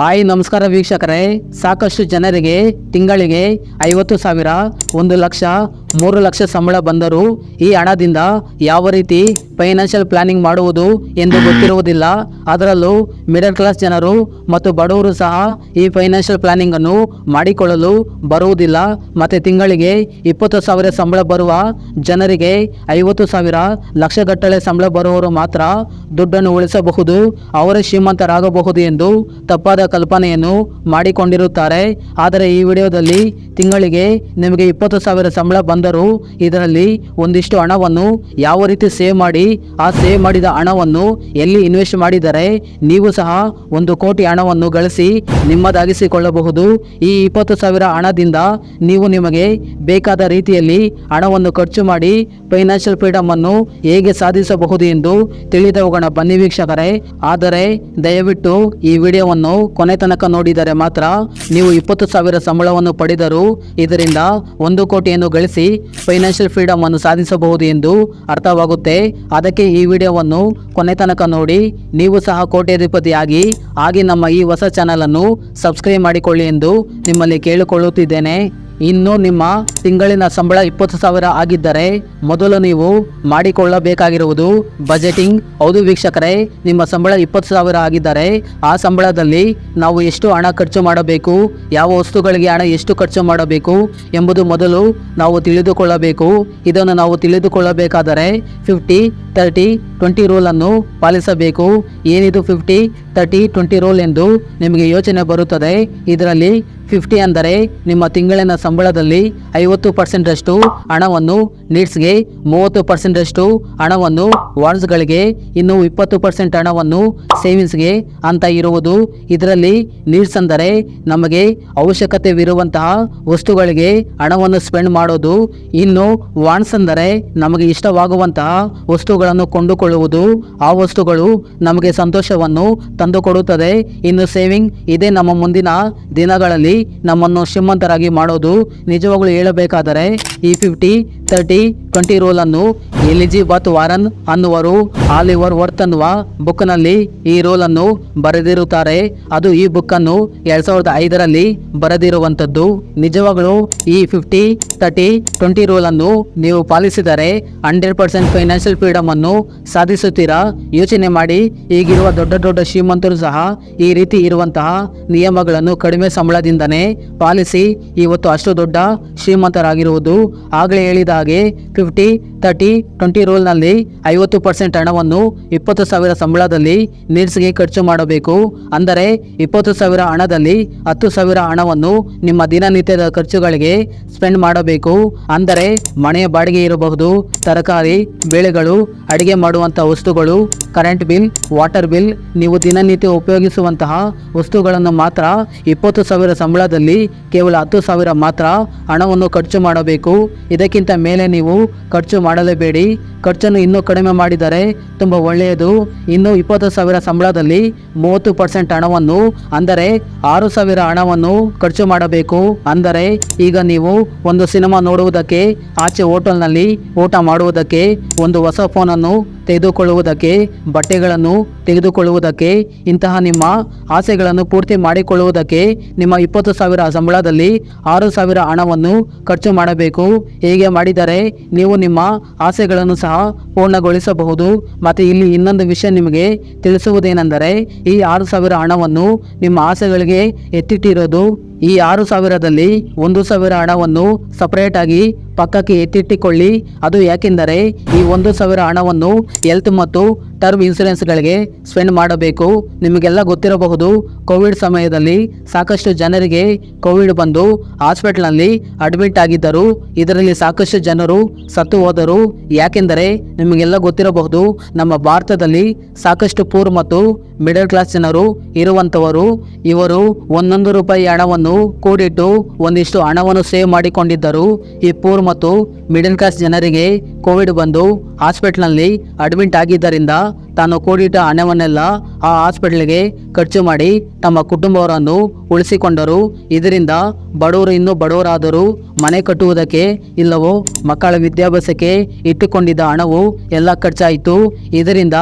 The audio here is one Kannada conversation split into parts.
ಹಾಯ್ ನಮಸ್ಕಾರ ವೀಕ್ಷಕರೇ. ಸಾಕಷ್ಟು ಜನರಿಗೆ ತಿಂಗಳಿಗೆ ಐವತ್ತು ಸಾವಿರ ಒಂದು ಲಕ್ಷ ಮೂರು ಲಕ್ಷ ಸಂಬಳ ಬಂದರೂ ಈ ಹಣದಿಂದ ಯಾವ ರೀತಿ ಫೈನಾನ್ಷಿಯಲ್ ಪ್ಲಾನಿಂಗ್ ಮಾಡುವುದು ಎಂದು ಗೊತ್ತಿರುವುದಿಲ್ಲ. ಅದರಲ್ಲೂ ಮಿಡಲ್ ಕ್ಲಾಸ್ ಜನರು ಮತ್ತು ಬಡವರು ಸಹ ಈ ಫೈನಾನ್ಷಿಯಲ್ ಪ್ಲಾನಿಂಗ್ ಅನ್ನು ಮಾಡಿಕೊಳ್ಳಲು ಬರುವುದಿಲ್ಲ. ಮತ್ತೆ ತಿಂಗಳಿಗೆ ಇಪ್ಪತ್ತು ಸಾವಿರ ಸಂಬಳ ಬರುವ ಜನರಿಗೆ ಐವತ್ತು ಸಾವಿರ ಲಕ್ಷಗಟ್ಟಲೆ ಸಂಬಳ ಬರುವವರು ಮಾತ್ರ ದುಡ್ಡನ್ನು ಉಳಿಸಬಹುದು. ಅವರೇ ಶ್ರೀಮಂತರಾಗಬಹುದು ಎಂದು ತಪ್ಪಾದ ಕಲ್ಪನೆಯನ್ನು ಮಾಡಿಕೊಂಡಿರುತ್ತಾರೆ. ಆದರೆ ಈ ವಿಡಿಯೋದಲ್ಲಿ ತಿಂಗಳಿಗೆ ನಿಮಗೆ ಇಪ್ಪತ್ತು ಸಾವಿರ ಸಂಬಳ ಬಂದರೂ ಇದರಲ್ಲಿ ಒಂದಿಷ್ಟು ಹಣವನ್ನು ಯಾವ ರೀತಿ ಸೇವ್ ಮಾಡಿ, ಆ ಸೇವ್ ಮಾಡಿದ ಹಣವನ್ನು ಎಲ್ಲಿ ಇನ್ವೆಸ್ಟ್ ಮಾಡಿದರೆ, ನೀವು ಸಹ ಒಂದು ಕೋಟಿ ಹಣವನ್ನು ಗಳಿಸಿ ನಿಮ್ಮದಾಗಿಸಿಕೊಳ್ಳಬಹುದು. ಈ ಇಪ್ಪತ್ತು ಸಾವಿರ ಹಣದಿಂದ ನೀವು ನಿಮಗೆ ಬೇಕಾದ ರೀತಿಯಲ್ಲಿ ಹಣವನ್ನು ಖರ್ಚು ಮಾಡಿ ಫೈನಾನ್ಷಿಯಲ್ ಫ್ರೀಡಮ್ ಅನ್ನು ಹೇಗೆ ಸಾಧಿಸಬಹುದು ಎಂದು ತಿಳಿದು ಹೋಗೋಣ ಬನ್ನಿ ವೀಕ್ಷಕರೇ. ಆದರೆ ದಯವಿಟ್ಟು ಈ ವಿಡಿಯೋವನ್ನು ಕೊನೆ ತನಕ ನೋಡಿದರೆ ಮಾತ್ರ ನೀವು ಇಪ್ಪತ್ತು ಸಾವಿರ ಸಂಬಳವನ್ನು ಪಡೆದರೂ ಇದರಿಂದ ಒಂದು ಕೋಟಿಯನ್ನು ಗಳಿಸಿ ಫೈನಾನ್ಷಿಯಲ್ ಫ್ರೀಡಮ್ ಅನ್ನು ಸಾಧಿಸಬಹುದು ಎಂದು ಅರ್ಥವಾಗುತ್ತೆ. ಅದಕ್ಕೆ ಈ ವಿಡಿಯೋವನ್ನು ಕೊನೆ ತನಕ ನೋಡಿ. ನೀವು ಸಹ ಕೋಟ್ಯಾಧಿಪತಿಯಾಗಿ ಆಗಿ ನಮ್ಮ ಈ ಹೊಸ ಚಾನಲ್ ಅನ್ನು ಸಬ್ಸ್ಕ್ರೈಬ್ ಮಾಡಿಕೊಳ್ಳಿ ಎಂದು ನಿಮ್ಮಲ್ಲಿ ಕೇಳಿಕೊಳ್ಳುತ್ತಿದ್ದೇನೆ. ಇನ್ನು ನಿಮ್ಮ ತಿಂಗಳಿನ ಸಂಬಳ ಇಪ್ಪತ್ತು ಸಾವಿರ ಆಗಿದ್ದರೆ ಮೊದಲು ನೀವು ಮಾಡಿಕೊಳ್ಳಬೇಕಾಗಿರುವುದು ಬಜೆಟಿಂಗ್. ಹೌದು ವೀಕ್ಷಕರೇ, ನಿಮ್ಮ ಸಂಬಳ ಇಪ್ಪತ್ತು ಸಾವಿರ ಆಗಿದ್ದರೆ ಆ ಸಂಬಳದಲ್ಲಿ ನಾವು ಎಷ್ಟು ಹಣ ಖರ್ಚು ಮಾಡಬೇಕು, ಯಾವ ವಸ್ತುಗಳಿಗೆ ಹಣ ಎಷ್ಟು ಖರ್ಚು ಮಾಡಬೇಕು ಎಂಬುದು ಮೊದಲು ನಾವು ತಿಳಿದುಕೊಳ್ಳಬೇಕು. ಇದನ್ನು ನಾವು ತಿಳಿದುಕೊಳ್ಳಬೇಕಾದರೆ ಫಿಫ್ಟಿ ತರ್ಟಿ ಟ್ವೆಂಟಿ ರೂಲನ್ನು ಪಾಲಿಸಬೇಕು. ಏನಿದು ಫಿಫ್ಟಿ ತರ್ಟಿ ಟ್ವೆಂಟಿ ರೂಲ್ ಎಂದು ನಿಮಗೆ ಯೋಚನೆ ಬರುತ್ತದೆ. ಇದರಲ್ಲಿ ಫಿಫ್ಟಿ ಅಂದರೆ ನಿಮ್ಮ ತಿಂಗಳಿನ ಸಂಬಳದಲ್ಲಿ ಐವತ್ತು ಪರ್ಸೆಂಟಷ್ಟು ಹಣವನ್ನು ನೀಡ್ಸ್ಗೆ ಮೂವತ್ತು ಪರ್ಸೆಂಟಷ್ಟು ಹಣವನ್ನು ವಾರ್ಡ್ಸ್ಗಳಿಗೆ, ಇನ್ನು ಇಪ್ಪತ್ತು ಪರ್ಸೆಂಟ್ ಹಣವನ್ನು ಸೇವಿಂಗ್ಸ್ಗೆ ಅಂತ ಇರುವುದು. ಇದರಲ್ಲಿ ನೀಡ್ಸ್ ಅಂದರೆ ನಮಗೆ ಅವಶ್ಯಕತೆವಿರುವಂತಹ ವಸ್ತುಗಳಿಗೆ ಹಣವನ್ನು ಸ್ಪೆಂಡ್ ಮಾಡೋದು. ಇನ್ನು ವಾನ್ಸ್ ಅಂದರೆ ನಮಗೆ ಇಷ್ಟವಾಗುವಂತಹ ವಸ್ತುಗಳನ್ನು ಕೊಂಡುಕೊಳ್ಳುವುದು. ಆ ವಸ್ತುಗಳು ನಮಗೆ ಸಂತೋಷವನ್ನು ತಂದುಕೊಡುತ್ತದೆ. ಇನ್ನು ಸೇವಿಂಗ್ ಇದೇ ನಮ್ಮ ಮುಂದಿನ ದಿನಗಳಲ್ಲಿ ನಮ್ಮನ್ನು ಶ್ರೀಮಂತರಾಗಿ ಮಾಡೋದು ನಿಜವಾಗ್ಲೂ ಹೇಳಬೇಕಾದರೆ ಈ ಫಿಫ್ಟಿ ತರ್ಟಿ ಟ್ವೆಂಟಿ ರೂಲ್ ಅನ್ನು ಎಲಿಜಿಬತ್ ವಾರನ್ ಅನ್ನುವರು ಆಲಿವರ್ ವರ್ತ್ ಅನ್ನುವ ಬುಕ್ನಲ್ಲಿ ಈ ರೋಲನ್ನು ಬರೆದಿರುತ್ತಾರೆ. ಅದು ಈ ಬುಕ್ ಅನ್ನು ಎರಡ್ ಸಾವಿರದ ಐದರಲ್ಲಿ ಬರೆದಿರುವಂತದ್ದು ನಿಜವಾಗಲೂ ಈ ಫಿಫ್ಟಿ ತರ್ಟಿ ಟ್ವೆಂಟಿ ರೂಲ್ ಅನ್ನು ನೀವು ಪಾಲಿಸಿದರೆ ಹಂಡ್ರೆಡ್ ಪರ್ಸೆಂಟ್ ಫೈನಾನ್ಷಿಯಲ್ ಫ್ರೀಡಮ್ ಅನ್ನು ಸಾಧಿಸುತ್ತೀರಾ? ಯೋಚನೆ ಮಾಡಿ. ಈಗಿರುವ ದೊಡ್ಡ ದೊಡ್ಡ ಶ್ರೀಮಂತರು ಸಹ ಈ ರೀತಿ ಇರುವಂತಹ ನಿಯಮಗಳನ್ನು ಕಡಿಮೆ ಸಂಬಳದಿಂದನೇ ಪಾಲಿಸಿ ಇವತ್ತು ಅಷ್ಟು ದೊಡ್ಡ ಶ್ರೀಮಂತರಾಗಿರುವುದು. ಆಗಲೇ ಹೇಳಿದ ಹಾಗೆ ಫಿಫ್ಟಿ ತರ್ಟಿ ಟ್ವೆಂಟಿ ರೂಲ್ನಲ್ಲಿ ಐವತ್ತು ಪರ್ಸೆಂಟ್ ಹಣವನ್ನು ಇಪ್ಪತ್ತು ಸಾವಿರ ಸಂಬಳದಲ್ಲಿ ನೀಡ್ಸ್ಗೆ ಖರ್ಚು ಮಾಡಬೇಕು. ಅಂದರೆ ಇಪ್ಪತ್ತು ಸಾವಿರ ಹಣದಲ್ಲಿ ಹತ್ತು ಸಾವಿರ ಹಣವನ್ನು ನಿಮ್ಮ ದಿನನಿತ್ಯದ ಖರ್ಚುಗಳಿಗೆ ಸ್ಪೆಂಡ್ ಮಾಡಬೇಕು. ಅಂದರೆ ಮನೆಯ ಬಾಡಿಗೆ ಇರಬಹುದು, ತರಕಾರಿ, ಬೆಳೆಗಳು, ಅಡಿಗೆ ಮಾಡುವಂಥ ವಸ್ತುಗಳು ಕರೆಂಟ್ ಬಿಲ್ ವಾಟರ್ ಬಿಲ್ ನೀವು ದಿನನಿತ್ಯ ಉಪಯೋಗಿಸುವಂತಹ ವಸ್ತುಗಳನ್ನು ಮಾತ್ರ ಇಪ್ಪತ್ತು ಸಾವಿರ ಸಂಬಳದಲ್ಲಿ ಕೇವಲ ಹತ್ತು ಸಾವಿರ ಮಾತ್ರ ಹಣವನ್ನು ಖರ್ಚು ಮಾಡಬೇಕು. ಇದಕ್ಕಿಂತ ಮೇಲೆ ನೀವು ಖರ್ಚು ಮಾಡಲೇಬೇಡಿ. ಖರ್ಚನ್ನು ಇನ್ನೂ ಕಡಿಮೆ ಮಾಡಿದರೆ ತುಂಬ ಒಳ್ಳೆಯದು. ಇನ್ನು ಇಪ್ಪತ್ತು ಸಾವಿರ ಸಂಬಳದಲ್ಲಿ ಮೂವತ್ತು ಪರ್ಸೆಂಟ್ ಹಣವನ್ನು, ಅಂದರೆ ಆರು ಸಾವಿರ ಹಣವನ್ನು ಖರ್ಚು ಮಾಡಬೇಕು. ಅಂದರೆ ಈಗ ನೀವು ಒಂದು ಸಿನಿಮಾ ನೋಡುವುದಕ್ಕೆ, ಆಚೆ ಹೋಟೆಲ್ನಲ್ಲಿ ಊಟ ಮಾಡುವುದಕ್ಕೆ, ಒಂದು ಹೊಸ ಫೋನನ್ನು ತೆಗೆದುಕೊಳ್ಳುವುದಕ್ಕೆ ಬಟ್ಟೆಗಳನ್ನು ತೆಗೆದುಕೊಳ್ಳುವುದಕ್ಕೆ, ಇಂತಹ ನಿಮ್ಮ ಆಸೆಗಳನ್ನು ಪೂರ್ತಿ ಮಾಡಿಕೊಳ್ಳುವುದಕ್ಕೆ ನಿಮ್ಮ ಇಪ್ಪತ್ತು ಸಾವಿರ ಸಂಬಳದಲ್ಲಿ ಆರು ಸಾವಿರ ಹಣವನ್ನು ಖರ್ಚು ಮಾಡಬೇಕು. ಹೀಗೆ ಮಾಡಿದರೆ ನೀವು ನಿಮ್ಮ ಆಸೆಗಳನ್ನು ಸಹ ಪೂರ್ಣಗೊಳಿಸಬಹುದು. ಮತ್ತು ಇಲ್ಲಿ ಇನ್ನೊಂದು ವಿಷಯ ನಿಮಗೆ ತಿಳಿಸುವುದೇನೆಂದರೆ, ಈ ಆರು ಸಾವಿರ ಹಣವನ್ನು ನಿಮ್ಮ ಆಸೆಗಳಿಗೆ ಎತ್ತಿಟ್ಟಿರೋದು ಈ ಆರು ಸಾವಿರದಲ್ಲಿ ಒಂದು ಸಾವಿರ ಹಣವನ್ನು ಸಪರೇಟ್ ಆಗಿ ಪಕ್ಕಕ್ಕೆ ಎತ್ತಿಟ್ಟುಕೊಳ್ಳಿ. ಅದು ಯಾಕೆಂದರೆ ಈ ಒಂದು ಸಾವಿರ ಹಣವನ್ನು ಹೆಲ್ತ್ ಮತ್ತು ಟರ್ಮ್ ಇನ್ಸೂರೆನ್ಸ್ಗಳಿಗೆ ಸ್ಪೆಂಡ್ ಮಾಡಬೇಕು. ನಿಮಗೆಲ್ಲ ಗೊತ್ತಿರಬಹುದು ಕೋವಿಡ್ ಸಮಯದಲ್ಲಿ ಸಾಕಷ್ಟು ಜನರಿಗೆ ಕೋವಿಡ್ ಬಂದು ಹಾಸ್ಪಿಟಲ್ನಲ್ಲಿ ಅಡ್ಮಿಟ್ ಆಗಿದ್ದರು. ಇದರಲ್ಲಿ ಸಾಕಷ್ಟು ಜನರು ಸತ್ತು ಹೋದರು. ಯಾಕೆಂದರೆ ನಿಮಗೆಲ್ಲ ಗೊತ್ತಿರಬಹುದು, ನಮ್ಮ ಭಾರತದಲ್ಲಿ ಸಾಕಷ್ಟು ಪೂರ್ ಮತ್ತು ಮಿಡಲ್ ಕ್ಲಾಸ್ ಜನರು ಇರುವಂಥವರು. ಇವರು ಒಂದೊಂದು ರೂಪಾಯಿ ಹಣವನ್ನು ಕೂಡಿಟ್ಟು ಒಂದಿಷ್ಟು ಹಣವನ್ನು ಸೇವ್ ಮಾಡಿಕೊಂಡಿದ್ದರು. ಈ ಪೂರ್ ಮತ್ತು ಮಿಡಲ್ ಕ್ಲಾಸ್ ಜನರಿಗೆ ಕೋವಿಡ್ ಬಂದು ಹಾಸ್ಪಿಟಲ್ನಲ್ಲಿ ಅಡ್ಮಿಟ್ ಆಗಿದ್ದರಿಂದ ತಾನು ಕೂಡಿಟ್ಟ ಹಣವನ್ನೆಲ್ಲ ಆ ಹಾಸ್ಪಿಟಲ್ಗೆ ಖರ್ಚು ಮಾಡಿ ತಮ್ಮ ಕುಟುಂಬವರನ್ನು ಉಳಿಸಿಕೊಂಡರು. ಇದರಿಂದ ಬಡವರು ಇನ್ನೂ ಬಡವರಾದರೂ ಮನೆ ಕಟ್ಟುವುದಕ್ಕೆ ಇಲ್ಲವೋ, ಮಕ್ಕಳ ವಿದ್ಯಾಭ್ಯಾಸಕ್ಕೆ ಇಟ್ಟುಕೊಂಡಿದ್ದ ಹಣವು ಎಲ್ಲ ಖರ್ಚಾಯಿತು. ಇದರಿಂದ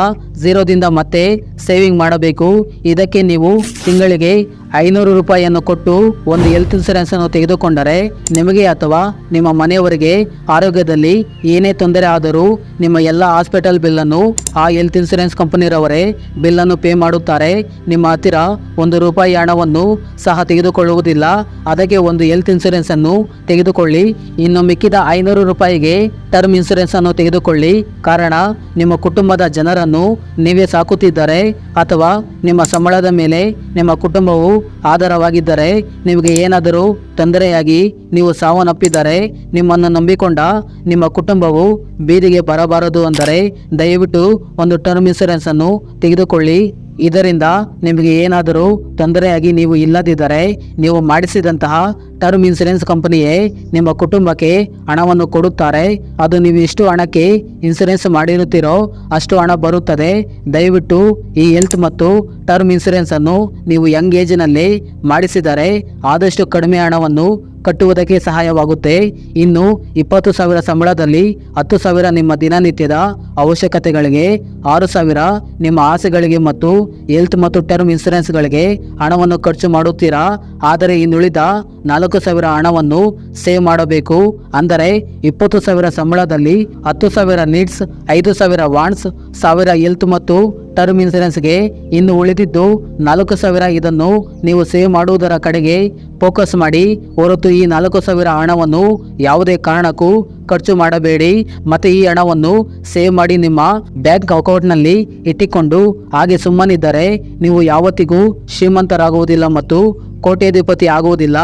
ಝೀರೋದಿಂದ ಮತ್ತೆ ಸೇವಿಂಗ್ ಮಾಡಬೇಕು. ಇದಕ್ಕೆ ನೀವು ತಿಂಗಳಿಗೆ ಐನೂರು ರೂಪಾಯಿಯನ್ನು ಕೊಟ್ಟು ಒಂದು ಹೆಲ್ತ್ ಇನ್ಸೂರೆನ್ಸ್ ಅನ್ನು ತೆಗೆದುಕೊಂಡರೆ ನಿಮಗೆ ಅಥವಾ ನಿಮ್ಮ ಮನೆಯವರಿಗೆ ಆರೋಗ್ಯದಲ್ಲಿ ಏನೇ ತೊಂದರೆ ಆದರೂ ನಿಮ್ಮ ಎಲ್ಲ ಹಾಸ್ಪಿಟಲ್ ಬಿಲ್ಲನ್ನು ಆ ಹೆಲ್ತ್ ಇನ್ಸೂರೆನ್ಸ್ ಕಂಪನಿರವರೇ ಬಿಲ್ಲನ್ನು ಪೇ ಮಾಡುತ್ತಾರೆ. ನಿಮ್ಮ ಹತ್ತಿರ ಒಂದು ರೂಪಾಯಿ ಹಣವನ್ನು ಸಹ ತೆಗೆದುಕೊಳ್ಳುವುದಿಲ್ಲ. ಅದಕ್ಕೆ ಒಂದು ಹೆಲ್ತ್ ಇನ್ಸೂರೆನ್ಸ್ ಅನ್ನು ತೆಗೆದುಕೊಳ್ಳಿ. ಇನ್ನು ಮಿಕ್ಕಿದ ಐನೂರು ರೂಪಾಯಿಗೆ ಟರ್ಮ್ ಇನ್ಸೂರೆನ್ಸ್ ಅನ್ನು ತೆಗೆದುಕೊಳ್ಳಿ. ಕಾರಣ, ನಿಮ್ಮ ಕುಟುಂಬದ ಜನರನ್ನು ನೀವೇ ಸಾಕುತ್ತಿದ್ದರೆ ಅಥವಾ ನಿಮ್ಮ ಸಂಬಳದ ಮೇಲೆ ನಿಮ್ಮ ಕುಟುಂಬವು ಆಧಾರವಾಗಿದ್ದರೆ ನಿಮಗೆ ಏನಾದರೂ ತೊಂದರೆಯಾಗಿ ನೀವು ಸಾವನ್ನಪ್ಪಿದರೆ, ನಿಮ್ಮನ್ನು ನಂಬಿಕೊಂಡ ನಿಮ್ಮ ಕುಟುಂಬವು ಬೀದಿಗೆ ಬರಬಾರದು ಅಂದರೆ ದಯವಿಟ್ಟು ಒಂದು ಟರ್ಮ್ ಇನ್ಸೂರೆನ್ಸ್ ಅನ್ನು ತೆಗೆದುಕೊಳ್ಳಿ. ಇದರಿಂದ ನಿಮಗೆ ಏನಾದರೂ ತೊಂದರೆಯಾಗಿ ನೀವು ಇಲ್ಲದಿದ್ದರೆ ನೀವು ಮಾಡಿಸಿದಂತಹ ಟರ್ಮ್ ಇನ್ಸೂರೆನ್ಸ್ ಕಂಪನಿಯೇ ನಿಮ್ಮ ಕುಟುಂಬಕ್ಕೆ ಹಣವನ್ನು ಕೊಡುತ್ತಾರೆ. ಅದು ನೀವು ಎಷ್ಟು ಹಣಕ್ಕೆ ಇನ್ಸೂರೆನ್ಸ್ ಮಾಡಿರುತ್ತೀರೋ ಅಷ್ಟು ಹಣ ಬರುತ್ತದೆ. ದಯವಿಟ್ಟು ಈ ಹೆಲ್ತ್ ಮತ್ತು ಟರ್ಮ್ ಇನ್ಸೂರೆನ್ಸ್ ಅನ್ನು ನೀವು ಯಂಗ್ ಏಜ್ನಲ್ಲಿ ಮಾಡಿಸಿದರೆ ಆದಷ್ಟು ಕಡಿಮೆ ಹಣವನ್ನು ಕಟ್ಟುವುದಕ್ಕೆ ಸಹಾಯವಾಗುತ್ತೆ. ಇನ್ನು ಇಪ್ಪತ್ತು ಸಾವಿರ ಸಂಬಳದಲ್ಲಿ ಹತ್ತು ಸಾವಿರ ನಿಮ್ಮ ದಿನನಿತ್ಯದ ಅವಶ್ಯಕತೆಗಳಿಗೆ, ಆರು ಸಾವಿರ ನಿಮ್ಮ ಆಸೆಗಳಿಗೆ ಮತ್ತು ಹೆಲ್ತ್ ಮತ್ತು ಟರ್ಮ್ ಇನ್ಸೂರೆನ್ಸ್ಗಳಿಗೆ ಹಣವನ್ನು ಖರ್ಚು ಮಾಡುತ್ತೀರಾ? ಆದರೆ ಇನ್ನುಳಿದ ನಾಲ್ಕು ಸಾವಿರ ಹಣವನ್ನು ಸೇವ್ ಮಾಡಬೇಕು. ಅಂದರೆ ಇಪ್ಪತ್ತು ಸಾವಿರ ಸಂಬಳದಲ್ಲಿ ಹತ್ತು ಸಾವಿರ ನೀಡ್ಸ್, ಐದು ಸಾವಿರ ವಾಂಡ್ಸ್, ಸಾವಿರ ಹೆಲ್ತ್ ಮತ್ತು ಟರ್ಮ್ ಇನ್ಸೂರೆನ್ಸ್ಗೆ ಇನ್ನು ಉಳಿದಿದ್ದು ನಾಲ್ಕು ಸಾವಿರ ಇದನ್ನು ನೀವು ಸೇವ್ ಮಾಡುವುದರ ಕಡೆಗೆ ಫೋಕಸ್ ಮಾಡಿ, ಹೊರತು ಈ ನಾಲ್ಕು ಸಾವಿರ ಹಣವನ್ನು ಯಾವುದೇ ಕಾರಣಕ್ಕೂ ಖರ್ಚು ಮಾಡಬೇಡಿ. ಮತ್ತು ಈ ಹಣವನ್ನು ಸೇವ್ ಮಾಡಿ ನಿಮ್ಮ ಬ್ಯಾಂಕ್ ಅಕೌಂಟ್ನಲ್ಲಿ ಇಟ್ಟುಕೊಂಡು ಹಾಗೆ ಸುಮ್ಮನಿದ್ದರೆ ನೀವು ಯಾವತ್ತಿಗೂ ಶ್ರೀಮಂತರಾಗುವುದಿಲ್ಲ ಮತ್ತು ಕೋಟ್ಯಾಧಿಪತಿ ಆಗುವುದಿಲ್ಲ.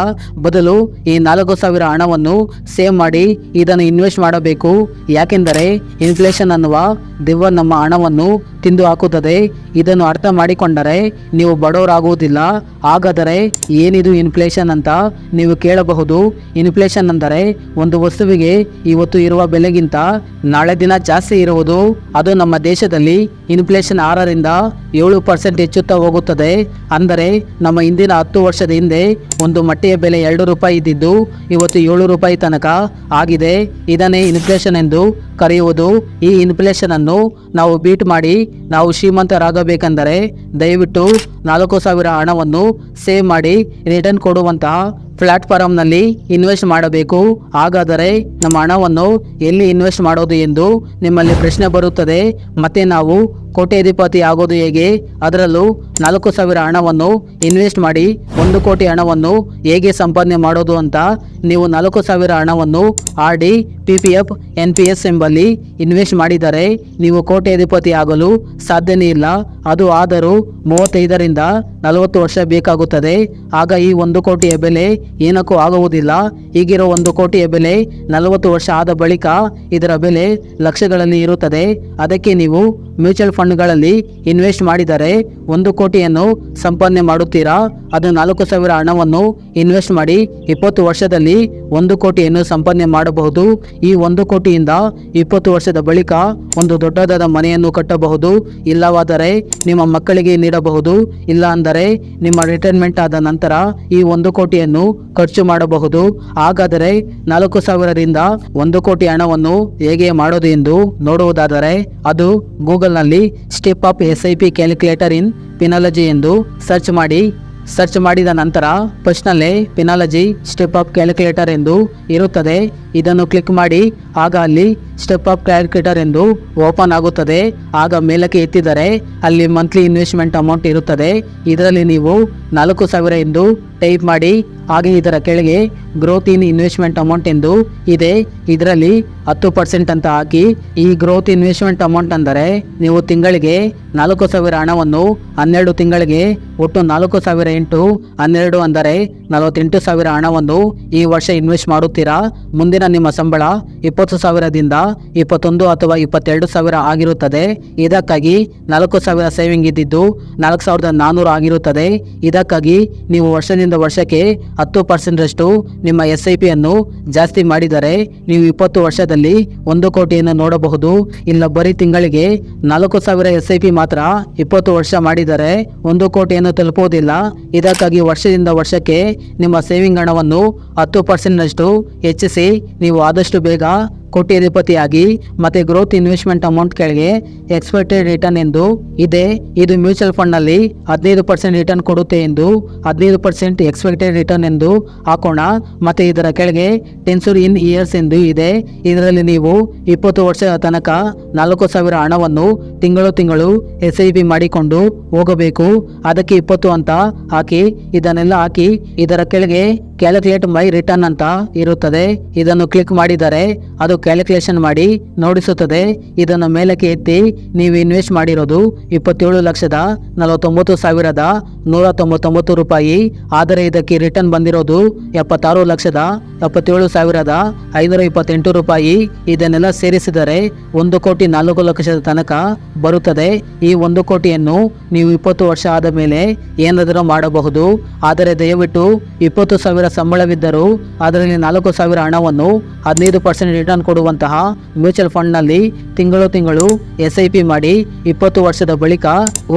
ಬದಲು ಈ ನಾಲ್ಕು ಸಾವಿರ ಹಣವನ್ನು ಸೇವ್ ಮಾಡಿ ಇದನ್ನು ಇನ್ವೆಸ್ಟ್ ಮಾಡಬೇಕು. ಯಾಕೆಂದರೆ ಇನ್ಫ್ಲೇಷನ್ ಅನ್ನುವ ದಿವ್ವ ನಮ್ಮ ಹಣವನ್ನು ತಿಂದು ಹಾಕುತ್ತದೆ ಇದನ್ನು ಅರ್ಥ ಮಾಡಿಕೊಂಡರೆ ನೀವು ಬಡವರಾಗುವುದಿಲ್ಲ. ಹಾಗಾದರೆ ಏನಿದು ಇನ್ಫ್ಲೇಷನ್ ಅಂತ ನೀವು ಕೇಳಬಹುದು. ಇನ್ಫ್ಲೇಷನ್ ಅಂದರೆ ಒಂದು ವಸ್ತುವಿಗೆ ಇವತ್ತು ಇರುವ ಬೆಲೆಗಿಂತ ನಾಳೆ ದಿನ ಜಾಸ್ತಿ ಇರುವುದು. ಅದು ನಮ್ಮ ದೇಶದಲ್ಲಿ ಇನ್ಫ್ಲೇಷನ್ ಆರರಿಂದ ಏಳು ಪರ್ಸೆಂಟ್ ಹೆಚ್ಚುತ್ತಾ ಹೋಗುತ್ತದೆ. ಅಂದರೆ ನಮ್ಮ ಹಿಂದಿನ ಹತ್ತು ವರ್ಷದ ಹಿಂದೆ ಒಂದು ಮಟ್ಟೆಯ ಬೆಲೆ ಎರಡು ರೂಪಾಯಿ ಇದ್ದಿದ್ದು ಇವತ್ತು ಏಳು ರೂಪಾಯಿ ತನಕ ಆಗಿದೆ. ಇದನ್ನೇ ಇನ್ಫ್ಲೇಷನ್ ಎಂದು ಕರೆಯುವುದು. ಈ ಇನ್ಫ್ಲೇಷನ್ ಅನ್ನು ನಾವು ಬೀಟ್ ಮಾಡಿ ನಾವು ಶ್ರೀಮಂತರಾಗಬೇಕೆಂದರೆ ದಯವಿಟ್ಟು ನಾಲ್ಕು ಸಾವಿರ ಹಣವನ್ನು ಸೇವ್ ಮಾಡಿ ರಿಟರ್ನ್ ಕೊಡುವಂತಹ ಪ್ಲಾಟ್ಫಾರ್ಮ್ನಲ್ಲಿ ಇನ್ವೆಸ್ಟ್ ಮಾಡಬೇಕು. ಹಾಗಾದರೆ ನಮ್ಮ ಹಣವನ್ನು ಎಲ್ಲಿ ಇನ್ವೆಸ್ಟ್ ಮಾಡೋದು ಎಂದು ನಿಮ್ಮಲ್ಲಿ ಪ್ರಶ್ನೆ ಬರುತ್ತದೆ. ಮತ್ತೆ ನಾವು ಕೋಟ್ಯಾಧಿಪತಿ ಆಗೋದು ಹೇಗೆ? ಅದರಲ್ಲೂ ನಾಲ್ಕು ಸಾವಿರ ಹಣವನ್ನು ಇನ್ವೆಸ್ಟ್ ಮಾಡಿ ಒಂದು ಕೋಟಿ ಹಣವನ್ನು ಹೇಗೆ ಸಂಪಾದನೆ ಮಾಡೋದು ಅಂತ ನೀವು ನಾಲ್ಕು ಸಾವಿರ ಹಣವನ್ನು R D, P P F, N P S ಎಂಬಲ್ಲಿ ಇನ್ವೆಸ್ಟ್ ಮಾಡಿದರೆ ನೀವು ಕೋಟ್ಯಾಧಿಪತಿ ಆಗಲು ಸಾಧ್ಯನೇ ಇಲ್ಲ. ಅದು ಆದರೂ ಮೂವತ್ತೈದರಿಂದ ನಲವತ್ತು ವರ್ಷ ಬೇಕಾಗುತ್ತದೆ. ಆಗ ಈ ಒಂದು ಕೋಟಿಯ ಬೆಲೆ ಏನಕ್ಕೂ ಆಗುವುದಿಲ್ಲ. ಈಗಿರೋ ಒಂದು ಕೋಟಿಯ ಬೆಲೆ ನಲವತ್ತು ವರ್ಷ ಆದ ಬಳಿಕ ಇದರ ಬೆಲೆ ಲಕ್ಷಗಳಲ್ಲಿ ಇರುತ್ತದೆ. ಅದಕ್ಕೆ ನೀವು ಮ್ಯೂಚುವಲ್ ಫಂಡ್ಗಳಲ್ಲಿ ಇನ್ವೆಸ್ಟ್ ಮಾಡಿದರೆ ಒಂದು ಕೋಟಿಯನ್ನು ಸಂಪಾದನೆ ಮಾಡುತ್ತೀರಾ? ಅದು ನಾಲ್ಕು ಸಾವಿರ ಹಣವನ್ನು ಇನ್ವೆಸ್ಟ್ ಮಾಡಿ ಇಪ್ಪತ್ತು ವರ್ಷದಲ್ಲಿ ಒಂದು ಕೋಟಿಯನ್ನು ಸಂಪಾದನೆ ಮಾಡಬಹುದು. ಈ ಒಂದು ಕೋಟಿಯಿಂದ ಇಪ್ಪತ್ತು ವರ್ಷದ ಬಳಿಕ ಒಂದು ದೊಡ್ಡದಾದ ಮನೆಯನ್ನು ಕಟ್ಟಬಹುದು. ಇಲ್ಲವಾದರೆ ನಿಮ್ಮ ಮಕ್ಕಳಿಗೆ ನೀಡಬಹುದು. ಇಲ್ಲ ಅಂದರೆ ನಿಮ್ಮ ರಿಟೈರ್ಮೆಂಟ್ ಆದ ನಂತರ ಈ ಒಂದು ಕೋಟಿಯನ್ನು ಖರ್ಚು ಮಾಡಬಹುದು. ಹಾಗಾದರೆ ನಾಲ್ಕು ಸಾವಿರದಿಂದ ಒಂದು ಕೋಟಿ ಹಣವನ್ನು ಹೇಗೆ ಮಾಡೋದು ಎಂದು ನೋಡುವುದಾದರೆ, ಅದು ಗೂಗಲ್ನಲ್ಲಿ step up S I P calculator in Finology ಎಂದು ಸರ್ಚ್ ಮಾಡಿ. ಸರ್ಚ್ ಮಾಡಿದ ನಂತರ ಫಸ್ಟ್ನಲ್ಲೇ ಪಿನಾಲಜಿ ಸ್ಟೆಪ್ ಅಪ್ ಕ್ಯಾಲ್ಕುಲೇಟರ್ ಎಂದು ಇರುತ್ತದೆ. ಇದನ್ನು ಕ್ಲಿಕ್ ಮಾಡಿ, ಆಗ ಅಲ್ಲಿ ಸ್ಟೆಪ್ ಅಪ್ ಕ್ಯಾಲ್ಕುಲೇಟರ್ ಎಂದು ಓಪನ್ ಆಗುತ್ತದೆ. ಆಗ ಮೇಲಕ್ಕೆ ಎತ್ತಿದರೆ ಅಲ್ಲಿ ಮಂತ್ಲಿ ಇನ್ವೆಸ್ಟ್ಮೆಂಟ್ ಅಮೌಂಟ್ ಇರುತ್ತದೆ. ಇದರಲ್ಲಿ ನೀವು ನಾಲ್ಕು ಸಾವಿರ ಎಂದು ಟೈಪ್ ಮಾಡಿ ಹಾಗೆ ಇದರ ಕೆಳಗೆ ಗ್ರೋತ್ ಇನ್ ಇನ್ವೆಸ್ಟ್ಮೆಂಟ್ ಅಮೌಂಟ್ ಎಂದು ಇದೆ. ಇದರಲ್ಲಿ ಹತ್ತು ಪರ್ಸೆಂಟ್ ಅಂತ ಹಾಕಿ, ಈ ಗ್ರೋತ್ ಇನ್ವೆಸ್ಟ್ಮೆಂಟ್ ಅಮೌಂಟ್ ಅಂದರೆ ನೀವು ತಿಂಗಳಿಗೆ ನಾಲ್ಕು ಸಾವಿರ ಹಣವನ್ನು ಹನ್ನೆರಡು ತಿಂಗಳಿಗೆ ಒಟ್ಟು ನಾಲ್ಕು ಸಾವಿರ ಎಂಟು ಹನ್ನೆರಡು ಅಂದರೆ ನಲವತ್ತೆಂಟು ಸಾವಿರ ಹಣವನ್ನು ಈ ವರ್ಷ ಇನ್ವೆಸ್ಟ್ ಮಾಡುತ್ತೀರಾ? ಮುಂದಿನ ನಿಮ್ಮ ಸಂಬಳ ಇಪ್ಪತ್ತು ಸಾವಿರದಿಂದ ಇಪ್ಪತ್ತೊಂದು ಅಥವಾ ಇಪ್ಪತ್ತೆರಡು ಸಾವಿರ ಆಗಿರುತ್ತದೆ. ಇದಕ್ಕಾಗಿ ನಾಲ್ಕು ಸಾವಿರ ಸೇವಿಂಗ್ ಇದ್ದಿದ್ದು ನಾಲ್ಕು ಸಾವಿರದ ನಾನ್ನೂರು ಆಗಿರುತ್ತದೆ. ಇದಕ್ಕಾಗಿ ನೀವು ವರ್ಷದಿಂದ ವರ್ಷಕ್ಕೆ ಹತ್ತು ಪರ್ಸೆಂಟಷ್ಟು ನಿಮ್ಮ ಎಸ್ ಐ ಪಿಯನ್ನು ಜಾಸ್ತಿ ಮಾಡಿದರೆ ನೀವು ಇಪ್ಪತ್ತು ವರ್ಷದಲ್ಲಿ ಒಂದು ಕೋಟಿಯನ್ನು ನೋಡಬಹುದು. ಇಲ್ಲ ಬರೀ ತಿಂಗಳಿಗೆ ನಾಲ್ಕು ಸಾವಿರ ಎಸ್ ಐ ಪಿ ಮಾತ್ರ ಇಪ್ಪತ್ತು ವರ್ಷ ಮಾಡಿದರೆ ಒಂದು ಕೋಟಿಯನ್ನು ತಲುಪುವುದಿಲ್ಲ. ಇದಕ್ಕಾಗಿ ವರ್ಷದಿಂದ ವರ್ಷಕ್ಕೆ ನಿಮ್ಮ ಸೇವಿಂಗ್ ಹಣವನ್ನು ಹತ್ತು ಪರ್ಸೆಂಟ್ನಷ್ಟು ಹೆಚ್ಚಿಸಿ ನೀವು ಆದಷ್ಟು ಬೇಗ ಕೋಟ್ಯಾಧಿಪತಿಯಾಗಿ ಮತ್ತೆ ಗ್ರೋತ್ ಇನ್ವೆಸ್ಟ್ಮೆಂಟ್ ಅಮೌಂಟ್ ಕೆಳಗೆ ಎಕ್ಸ್ಪೆಕ್ಟೆಡ್ ರಿಟರ್ನ್ ಎಂದು ಇದೆ. ಇದು ಮ್ಯೂಚುವಲ್ ಫಂಡ್ನಲ್ಲಿ ಹದಿನೈದು ಪರ್ಸೆಂಟ್ ರಿಟರ್ನ್ ಕೊಡುತ್ತೆ ಎಂದು, ಹದಿನೈದು ಪರ್ಸೆಂಟ್ ಎಕ್ಸ್ಪೆಕ್ಟೆಡ್ ರಿಟರ್ನ್ ಎಂದು ಹಾಕೋಣ. ಮತ್ತೆ ಇದರ ಕೆಳಗೆ ಟೆನ್ಸೂರ್ ಇನ್ ಇಯರ್ಸ್ ಎಂದು ಇದೆ. ಇದರಲ್ಲಿ ನೀವು ಇಪ್ಪತ್ತು ವರ್ಷದ ತನಕ ನಾಲ್ಕು ಸಾವಿರ ಹಣವನ್ನು ತಿಂಗಳು ತಿಂಗಳು ಎಸ್ ಐ ಪಿ ಮಾಡಿಕೊಂಡು ಹೋಗಬೇಕು. ಅದಕ್ಕೆ ಇಪ್ಪತ್ತು ಅಂತ ಹಾಕಿ, ಇದನ್ನೆಲ್ಲ ಹಾಕಿ ಇದರ ಕೆಳಗೆ ಕ್ಯಾಲ್ಕುಲೇಟ್ ಮೈ ರಿಟರ್ನ್ ಅಂತ ಇರುತ್ತದೆ. ಇದನ್ನು ಕ್ಲಿಕ್ ಮಾಡಿದರೆ ಅದು ಕ್ಯಾಲ್ಕುಲೇಷನ್ ಮಾಡಿ ನೋಡಿಸುತ್ತದೆ. ಇದನ್ನು ಮೇಲಕ್ಕೆ ಎತ್ತಿ ನೀವು ಇನ್ವೆಸ್ಟ್ ಮಾಡಿರೋದು ಇಪ್ಪತ್ತೇಳು ಲಕ್ಷದ ನಲವತ್ತೊಂಬತ್ತು ಸಾವಿರದ ನೂರ ತೊಂಬತ್ತೊಂಬತ್ತು ರೂಪಾಯಿ. ಆದರೆ ಇದಕ್ಕೆ ರಿಟರ್ನ್ ಬಂದಿರೋದು ಎಪ್ಪತ್ತಾರು ಲಕ್ಷದ ಎಪ್ಪತ್ತೇಳು ಸಾವಿರದ ಐನೂರ ಇಪ್ಪತ್ತೆಂಟು ರೂಪಾಯಿ. ಇದನ್ನೆಲ್ಲ ಸೇರಿಸಿದರೆ ಒಂದು ಕೋಟಿ ನಾಲ್ಕು ಲಕ್ಷದ ತನಕ ಬರುತ್ತದೆ. ಈ ಒಂದು ಕೋಟಿಯನ್ನು ನೀವು ಇಪ್ಪತ್ತು ವರ್ಷ ಆದ ಮೇಲೆ ಏನಾದರೂ ಮಾಡಬಹುದು. ಆದರೆ ದಯವಿಟ್ಟು ಇಪ್ಪತ್ತು ಸಾವಿರ ಸಂಬಳವಿದ್ದರೂ ಅದರಲ್ಲಿ ನಾಲ್ಕು ಸಾವಿರ ಹಣವನ್ನು ಹದಿನೈದು ಪರ್ಸೆಂಟ್ ರಿಟರ್ನ್ ಕೊಡುವಂತಹ ಮ್ಯೂಚುವಲ್ ಫಂಡ್ನಲ್ಲಿ ತಿಂಗಳು ತಿಂಗಳು ಎಸ್ ಐ ಪಿ ಮಾಡಿ ಇಪ್ಪತ್ತು ವರ್ಷದ ಬಳಿಕ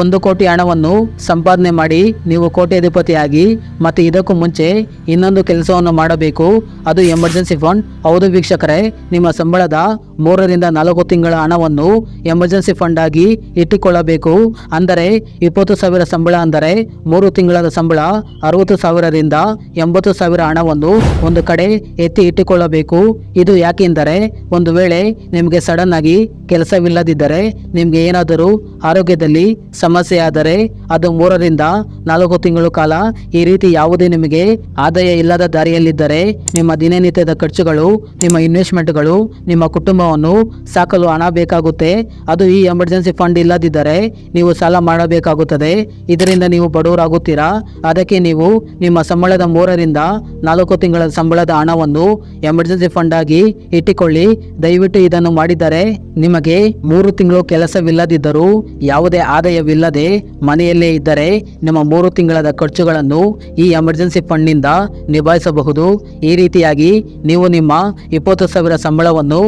ಒಂದು ಕೋಟಿ ಹಣವನ್ನು ಸಂಪಾದನೆ ಮಾಡಿ ನೀವು ಕೋಟ್ಯಾಧಿಪತಿಯಾಗಿ ಮತ್ತು ಇದಕ್ಕೂ ಮುಂಚೆ ಇನ್ನೊಂದು ಕೆಲಸವನ್ನು ಮಾಡಬೇಕು. ಅದು ಎಮರ್ಜೆನ್ಸಿ ಫಂಡ್. ಹೌದು ವೀಕ್ಷಕರೇ, ನಿಮ್ಮ ಸಂಬಳದ ಮೂರರಿಂದ ನಾಲ್ಕು ತಿಂಗಳ ಹಣವನ್ನು ಎಮರ್ಜೆನ್ಸಿ ಫಂಡ್ ಆಗಿ ಇಟ್ಟುಕೊಳ್ಳಬೇಕು. ಅಂದರೆ ಇಪ್ಪತ್ತು ಸಾವಿರ ಸಂಬಳ ಅಂದರೆ ಮೂರು ತಿಂಗಳ ಸಂಬಳ ಅರವತ್ತು ಸಾವಿರದಿಂದ ಎಂಬತ್ತು ಸಾವಿರ ಹಣವನ್ನು ಒಂದು ಕಡೆ ಎತ್ತಿ ಇಟ್ಟುಕೊಳ್ಳಬೇಕು. ಇದು ಯಾಕೆಂದರೆ ಒಂದು ವೇಳೆ ನಿಮಗೆ ಸಡನ್ ಆಗಿ ಕೆಲಸವಿಲ್ಲದಿದ್ದರೆ ನಿಮಗೆ ಏನಾದರೂ ಆರೋಗ್ಯದಲ್ಲಿ ಸಮಸ್ಯೆ ಆದರೆ ಅದು ಮೂರರಿಂದ ನಾಲ್ಕು ತಿಂಗಳು ಕಾಲ ಈ ರೀತಿ ಯಾವುದೇ ನಿಮಗೆ ಆದಾಯ ಇಲ್ಲದ ದಾರಿಯಲ್ಲಿದ್ದರೆ ನಿಮ್ಮ ದಿನನಿತ್ಯದ ಖರ್ಚುಗಳು, ನಿಮ್ಮ ಇನ್ವೆಸ್ಟ್ಮೆಂಟ್ಗಳು ನಿಮ್ಮ ಕುಟುಂಬವನ್ನು ಸಾಕಲು ಹಣ ಬೇಕಾಗುತ್ತೆ. ಅದು ಈ ಎಮರ್ಜೆನ್ಸಿ ಫಂಡ್ ಇಲ್ಲದಿದ್ದರೆ ನೀವು ಸಾಲ ಮಾಡಬೇಕಾಗುತ್ತದೆ. ಇದರಿಂದ ನೀವು ಬಡವರಾಗುತ್ತೀರಾ? ಅದಕ್ಕೆ ನೀವು ನಿಮ್ಮ ಸಂಬಳದ ಮೂರರಿಂದ ನಾಲ್ಕು ತಿಂಗಳ ಸಂಬಳದ ಹಣವನ್ನು ಎಮರ್ಜೆನ್ಸಿ ಫಂಡ್ ಆಗಿ ಇಟ್ಟುಕೊಳ್ಳಿ. ದಯವಿಟ್ಟು ಇದನ್ನು ಮಾಡಿದರೆ ನಿಮಗೆ ಮೂರು ತಿಂಗಳು ಕೆಲಸವಿಲ್ಲದಿದ್ದರೂ, ಯಾವುದೇ ಆದಾಯವಿಲ್ಲದೆ ಮನೆಯಲ್ಲೇ ಇದ್ದರೆ ನಿಮ್ಮ ಮೂರು ತಿಂಗಳದ ಖರ್ಚುಗಳನ್ನು ಈ ಎಮರ್ಜೆನ್ಸಿ ಫಂಡ್ನಿಂದ ನಿಭಾಯಿಸಬಹುದು. ಈ ರೀತಿಯಾಗಿ ನೀವು ನಿಮ್ಮ ಇಪ್ಪತ್ತು ಸಾವಿರ ಸಂಬಳವನ್ನು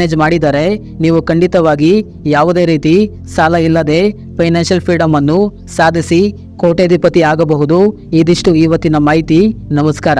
ಮ್ಯಾನೇಜ್ ಮಾಡಿದರೆ ನೀವು ಖಂಡಿತವಾಗಿ ಯಾವುದೇ ರೀತಿ ಸಾಲ ಇಲ್ಲದೆ ಫೈನಾನ್ಷಿಯಲ್ ಫ್ರೀಡಮ್ ಅನ್ನು ಸಾಧಿಸಿ ಕೋಟ್ಯಾಧಿಪತಿ ಆಗಬಹುದು. ಇದಿಷ್ಟು ಇವತ್ತಿನ ಮಾಹಿತಿ. ನಮಸ್ಕಾರ.